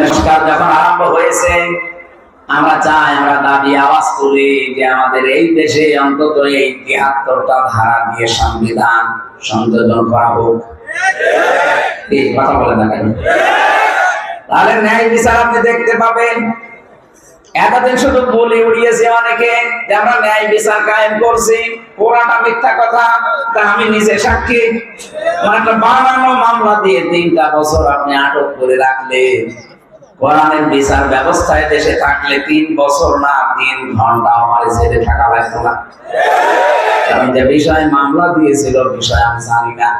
সংস্কার যখন আরম্ভ হয়েছে, আমরা চাই আমরা দাবি আওয়াজ করি যে আমাদের এই দেশে অন্তত এই তিয়াত্তরটা ধারা দিয়ে সংবিধান সংযোজন করা হোক। কথা বলে না কেন? তাহলে ন্যায় বিচার আপনি দেখতে পাবেন। এতদিন শুধু উড়িয়েছে অনেকে যে আমরা ন্যায় বিচার কায়েম করছি। পুরাটা মিথ্যা কথা, তা আমি নিজে সাক্ষী। আমার একটা বানানো মামলা দিয়ে তিনটা বছর আপনি আটক করে রাখলেন। কোরআনের বিচার ব্যবস্থায় দেশে থাকলে তিন বছর না, তিন ঘণ্টা আমার জেলে থাকা লাগতো না। কারণ যে বিষয়ে মামলা দিয়েছিল বিষয় আমি জানি না।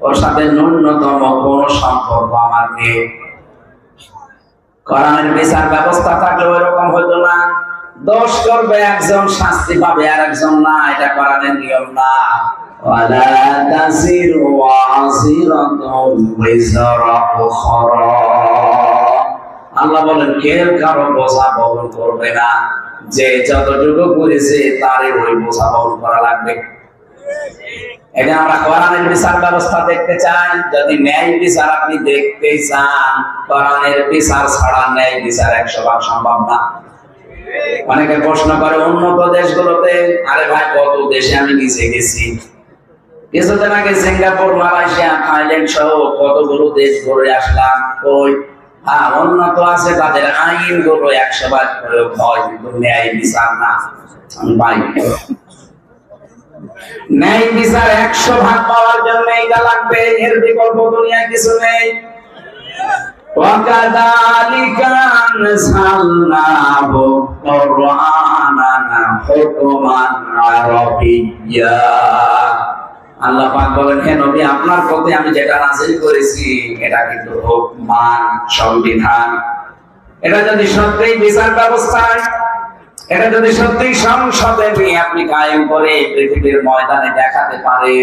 ওর সাথে ন্যূনতম কোন সম্পর্ক আমার নেই। কোরআনের বিচার ব্যবস্থা থাকলে ওইরকম হইতো না। দোষ করবে একজন, শাস্তি পাবে আর একজন না, এটা কোরআনের নিয়ম না। ওয়ালা তাসিরু ওয়াসিরাতুম বিজরা উখরা। আল্লাহ বলেন, কেউ কারও বোঝা বহন করবে না। যে যতটুকু করেছে তারই ওই বোঝা বহন করা লাগবে। এটা আমরা কোরআনের বিচার ব্যবস্থা দেখতে যদি ন্যায় বিচার আপনি দেখতে চান, কোরআনের বিচার ছাড়া ন্যায় বিচার একশো ভাগ সম্ভব না। অনেকে প্রশ্ন করে উন্নত দেশগুলোতে আরে ভাই, কত দেশে আমি নিচে গেছি। কিছুদিন আগে সিঙ্গাপুর, মালয়েশিয়া, থাইল্যান্ড সহ কতগুলো দেশ ঘুরে আসলাম। ওই হ্যাঁ উন্নত আছে তাদের আইন গুলো একশো বার প্রয়োগ হয় কিন্তু ন্যায় বিচার না আমি পাই ন্যায় বিচার একশো ভাগ পাওয়ার জন্য এটা লাগবে এর বিকল্প দুনিয়ায় কিছু নেই وكذلك أنزلناه قرآنا حكما عربيا আল্লাহ পাক বলেন, হে নবী, আপনার প্রতি আমি যেটা নাজিল করেছি, এটা কিন্তু হুকমান সংবিধান। এটা যদি বিচার ব্যবস্থায়, এটা যদি সংসদে আপনি কায়েম করে পৃথিবীর ময়দানে দেখাতে পারে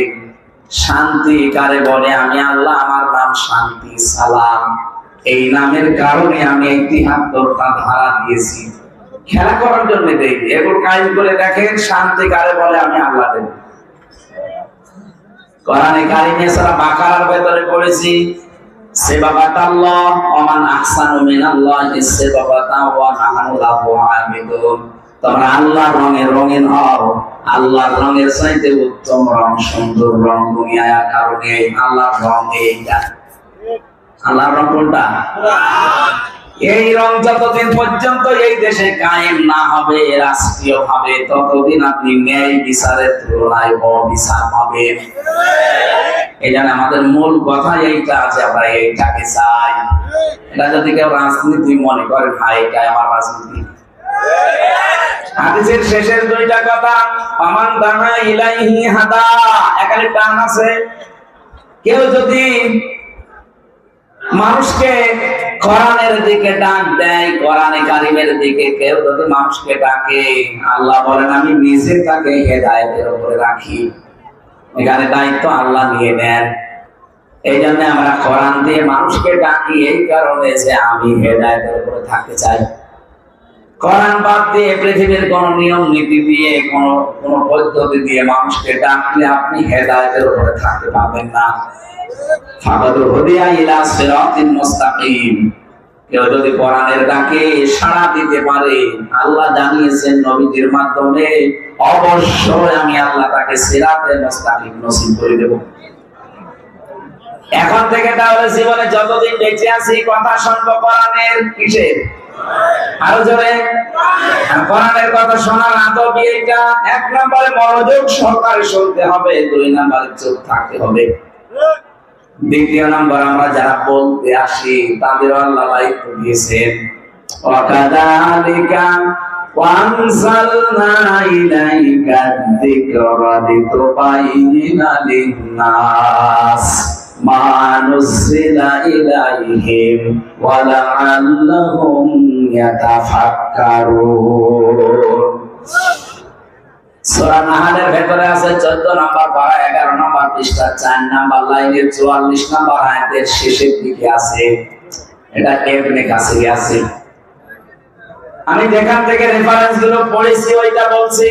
শান্তি কারে বলে, আমি আল্লাহ, আমার নাম শান্তি, সালাম। এই নামের কারণে আমি এই তিহাত্তরটা ধারা দিয়েছি। খেলা করার জন্য দেই এগুলো কায়েম করে দেখেন, শান্তি কারে বলে, আমি আল্লাহ দেব। কোরআনে কারিমে সারা বাকারার ভেতরে পড়েছি সেবাবাতাল্লাহ হও, আল্লাহর রঙের চাইতে উত্তম রং, সুন্দর রং দুনিয়ার কারণে আল্লাহর রং এইটা। আল্লাহর রং কোনটা? এই রং যতদিন পর্যন্ত এই দেশে কায়েম না হবে, রাষ্ট্রীয় ভাবে ততদিন আপনি ন্যায় বিচারের তুলনায় অবিচার পাবেন। এই জন্য আমাদের মূল কথা এইটা আছে, আমরা এইটাকে চাই। এটা যদি কেউ রাজনীতি মনে করে, ভাই এটাই আমার রাজনীতি। হাদিসের শেষের দুইটা কথা আমান দানা ইলাইহি হাদা এখানে টান আছে। কেউ যদি মানুষকে কোরআনের দিকে ডাক দেয়, কোরআনে কারিমের দিকে কেউ যদি মানুষকে ডাকে, আল্লাহ বলেন, আমি নিজে তাকে হেদায়েতের উপরে রাখি। এখানে দায়িত্ব আল্লাহ নিয়ে নেন। এই জন্য আমরা কোরআন দিয়ে মানুষকে ডাকি, এই কারণে যে আমি হেদায়তের উপরে থাকতে চাই। কোরআন বাদ দিয়ে পৃথিবীর কোন নিয়ম, নীতি দিয়ে, কোন কোন পদ্ধতি দিয়ে মানুষকে ডাকলে আপনি হেদায়েতের উপরে থাকতে পারবেন না। আল্লাহ জানিয়েছেন মাধ্যমে আমি আল্লাহ তাকে করে এখন থেকে তাহলে জীবনে যতদিন বেঁচে আছি, কথা শুনব কোরআনের কিসের? আরো জোরে আর কোরআনের কথা শোনার আদব এইটা এক নম্বরে মনোযোগ সহকারে শুনতে হবে দুই নম্বরে চুপ থাকতে হবে দ্বিতীয় নম্বর আমরা যারা বলতে আসি তাদের আল্লাহ দায়িত্ব দিয়েছেন ওয়াকাদালিকা وأنزلنا إليك الذكر لتبين للناس ما نزل إليهم ولعلهم يتفكرون সূরা নাহালের ভেতরে আছে 14 নাম্বার পারা 11 নাম্বার পৃষ্ঠা 4 নাম্বার লাইনের 44 নাম্বার আয়াতের শেষের দিকে আছে এটা ইবনে কাসির আছে আমি যেখান থেকে রেফারেন্স গুলো পড়েছি ওইটা বলছি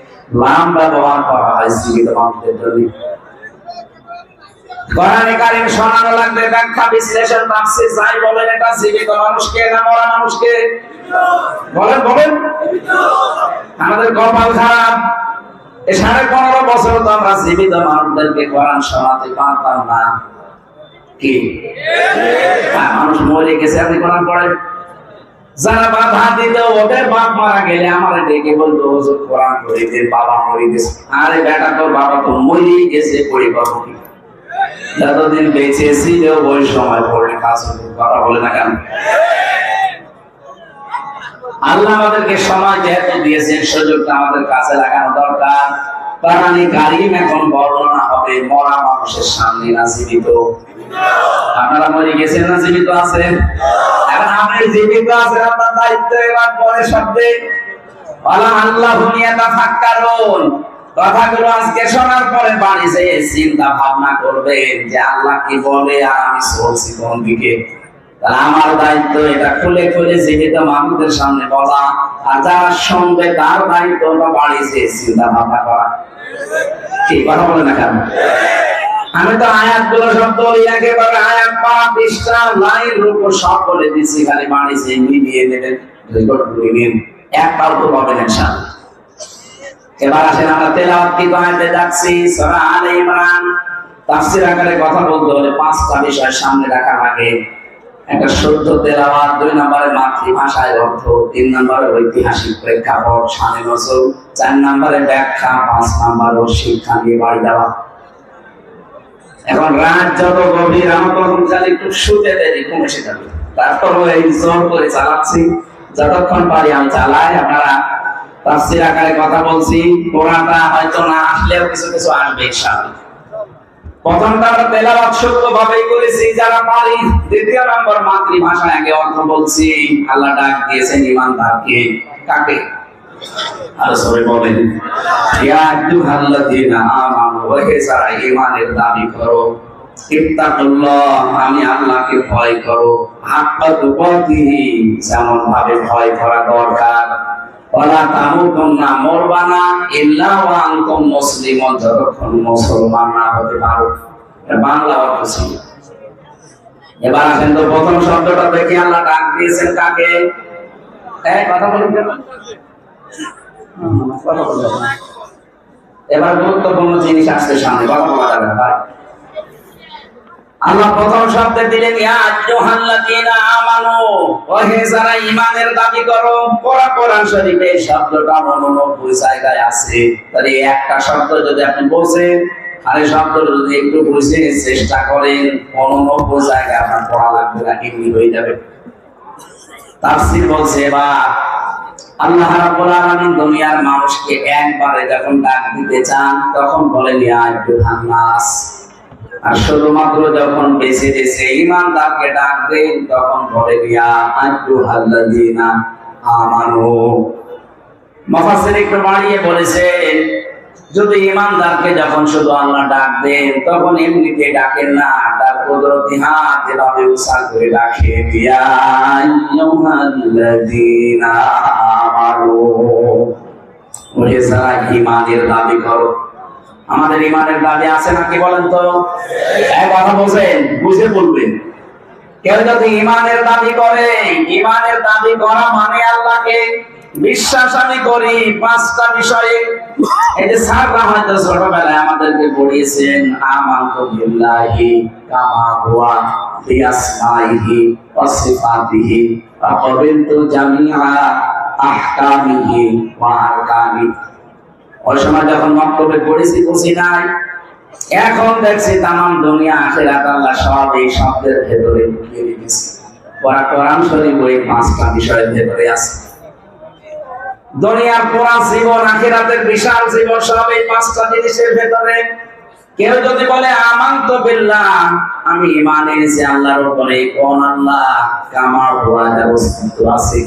লাম ব্যবহার করা হয় জীবিত মানুষদের জন্য। সাড়ে পনেরো বছর তো আমরা জীবিত মানুষদেরকে মানুষ মরে গেছে, আপনি কোরআন পড়েন? যারা বাধা দিত ওদের বাপ মারা গেলে আমার ডেকে বলতো কোরআন পড়ে বাবা মরে গেছে আরে বেটা, তোর বাবা তো মরেই গেছে পড়ে যতদিন বেঁচে ছিল ওই সময় পড়লে কাজ হতো কথা বলে না কেন? আল্লাহ আমাদেরকে সময় যেহেতু দিয়েছেন, সুযোগটা আমাদের কাছে লাগানো দরকার। প্রাণী কারিম এখন বর্ণনা হবে, মরা মানুষের সামনে না জীবিত। আপনারা মরে গেছেন না, জীবিত আছেন? এখন আপনি জীবিত আছেন, আপনার দায়িত্ব এবার শব্দে। আল্লাহ ভূমিয়া তাফাক্কারুন কথাগুলো আজকে শোনার পরে বাড়ি যেয়ে চিন্তা ভাবনা করবেন যে আল্লাহ কি বলে আর আমি চলছি কোন দিকে। আমার দায়িত্ব এটা খুলে খুলে জীবিত মানুষদের সামনে বলা আর যারা শুনবে তার দায়িত্ব বাড়ি যেয়ে চিন্তা ভাবনা করা। কি কথা বলে না কেন? আমি তো আয়াতগুলো সব তো একেবারে আয়াত পা পৃষ্ঠা লাইন, রূপ, সব বলে দিচ্ছি খালি বাড়ি যেয়ে মিলিয়ে নেবেন রেকর্ড করে নিন একটাও তো পাবেন ইনশাআল্লাহ। এবার আসেন আমরা তেলাওয়াত কি আয়াতে যাচ্ছি, সূরা আলে ইমরান। তাফসীর আকারে কথা বলতে হলে পাঁচটা বিষয় সামনে রাখা লাগে একটা শুদ্ধ তেলাওয়াত, দুই নম্বরে মাতৃভাষায় অর্থ, তিন নম্বরে ঐতিহাসিক প্রেক্ষাপট শানে নজর, চার নম্বরে ব্যাখ্যা, পাঁচ নম্বরে শিক্ষা নিয়ে বাড়ি দেওয়া এখন রাত যত গভীর, আমার তখন একটু শুতে দেরি কমে যাবে তারপর এই জোর করে চালাচ্ছি। যতক্ষণ পারি আমি চালাই, আপনারা তাফসীর আকারে কথা বলছি। কোরআনটা হয়তো না আসলেও কিছু কিছু আসবে করেছি, যারা পারি। দ্বিতীয় নম্বর মাতৃভাষা আগে অর্থ বলছি, আল্লাহ ডাক দিয়েছেন, ইমানদারকে কাকে? এবার প্রথম শব্দটা দেখি আল্লাহ ডাক দিয়েছেন কাকে? হ্যাঁ কথা বলুন কেন? হুম, কথা বলুন। এবার গুরুত্বপূর্ণ জিনিস আসছে সামনে, কথা বলা যাবে আল্লাহ প্রথম শব্দে দিলেন ঈমানের দাবি করো কোরআন শরীফে শব্দটা জায়গায় আছে। তাহলে একটা শব্দ যদি আপনি বলছেন, আর যদি একটু বুঝে চেষ্টা করেন মনোনব্বই জায়গায় আপনার পড়া লাগবে না, এমনি হয়ে যাবে। তাফসীর বলছে, এবার আল্লাহ রাব্বুল আলামিন দুনিয়ার মানুষকে একবারে যখন ডাক দিতে চান, তখন বলেন, ইয়া আর শুধুমাত্র যখন বেঁচে বেঁচে ইমানদারকে ডাক দেন, তখন বলে ইয়া আইয়ুহাল্লাযিনা আমানু। মুফাসসির একটু বাড়িয়ে বলেছেন যদি ইমানদারকে যখন শুধু আল্লাহ ডাক দেন, তখন এমনিতে ডাকেন না। তার কুদরতি হাত এভাবে উসাল করে ডাকে ইমানের দাবি করো, আমাদের ইমানের দাবি আছে নাকি বলেন তো? এক কথা বলছেন, বুঝে বলবেন। কেউ যদি ইমানের দাবি করে ইমানের দাবি করা মানে আল্লাহকে বিশ্বাস আমি করি, পাঁচটা বিষয়ে। এই যে স্যাররা হয়তো ছোটবেলায় আমাদেরকে পড়িয়েছেন এখন দেখছি তামাম দুনিয়া সব এই শব্দের ভেতরে ঢুকিয়ে ওরা কোরআন শরীফ ওই পাঁচটা বিষয়ের ভেতরে আছে। দুনিয়ার পুরা জীবন, আখেরাতের বিশাল জীবন সব এই পাঁচটা জিনিসের ভেতরে। কেউ যদি বলে, আমান্ত বিল্লাহ আমি ইমান এনেছি আল্লাহর উপরে। কোন আল্লাহ কামার হওয়া অস্তিত্ব আছে?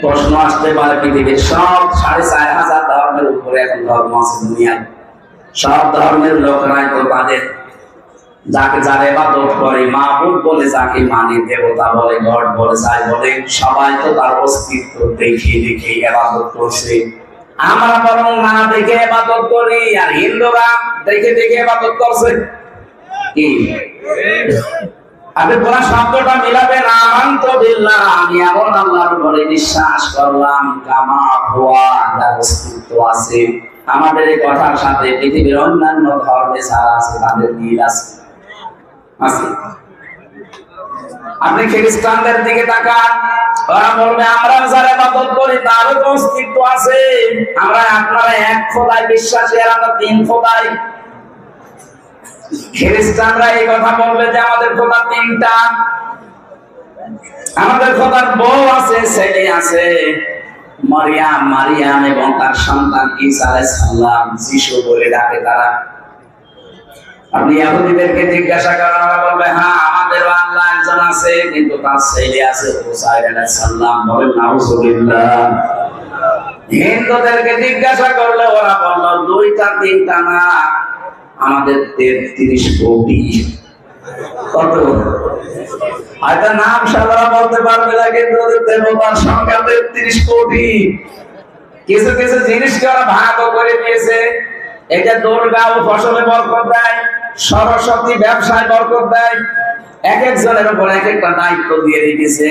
প্রশ্ন আসতে পারে পৃথিবীর সব সাড়ে চার হাজার ধর্মের উপরে এখন ধর্ম আছে দুনিয়ায়। সব ধর্মের লোকরাই তো তাদের। যাকে যার এবাদত করে, মাহবুব বলে যাকে মানে দেবতা বলে, গড বলে, যাই বলে, সবাই তো তার অস্তিত্ব দেখে দেখে এবাদত করছে। আমরা বরং না দেখে এবাদত করি, আর হিন্দুরা দেখে দেখে এবাদত করছে। কি? আপনি শব্দটা বিল্লাহ আমি এমন আল্লাহর করলাম, কামা হুয়া, যার অস্তিত্ব আছে। আমাদের এই কথার সাথে পৃথিবীর অন্যান্য ধর্মে যারা আছে, তাদের মিল আছে। আছে। আপনি খ্রিস্টানদের দিকে তাকান, ওরা বলবে, আমরা যারা করি, তারও তো অস্তিত্ব আছে। আমরা আপনারা এক খোদায় বিশ্বাসী, আর আমরা তিন খোদায়। খ্রিস্টানরা এই কথা বলবে যে, আমাদের খোদা তিনটা। আমাদের খোদার বউ আছে, ছেলে আছে। মারিয়াম মারিয়াম এবং তার সন্তান ঈসা আলাইহিস সালাম, যিশু বলে ডাকে তারা। আপনি ইহুদিদেরকে জিজ্ঞাসা করেন বলবে হ্যাঁ আমাদের আল্লাহ একজন আছে, কিন্তু তার ছেলে আছে হুসাইন আলাইহিস বলেন, নাউজুবিল্লাহ। হিন্দুদেরকে জিজ্ঞাসা করলে ওরা বলল, দুইটা, তিনটা না, আমাদের তেত্রিশ কোটি। কত? হয়তো নাম সাধারণ বলতে পারবে না, কিন্তু ওদের দেবতার সংখ্যা তেত্রিশ কোটি। কিছু কিছু জিনিসকে ওরা ভাগও করে দিয়েছে এটা যে দুর্গা ফসলে বরকত দেয় সরস্বতী ব্যবসায় বরকত দেয়। এক একজনের উপর এক একটা দায়িত্ব দিয়ে রেখেছে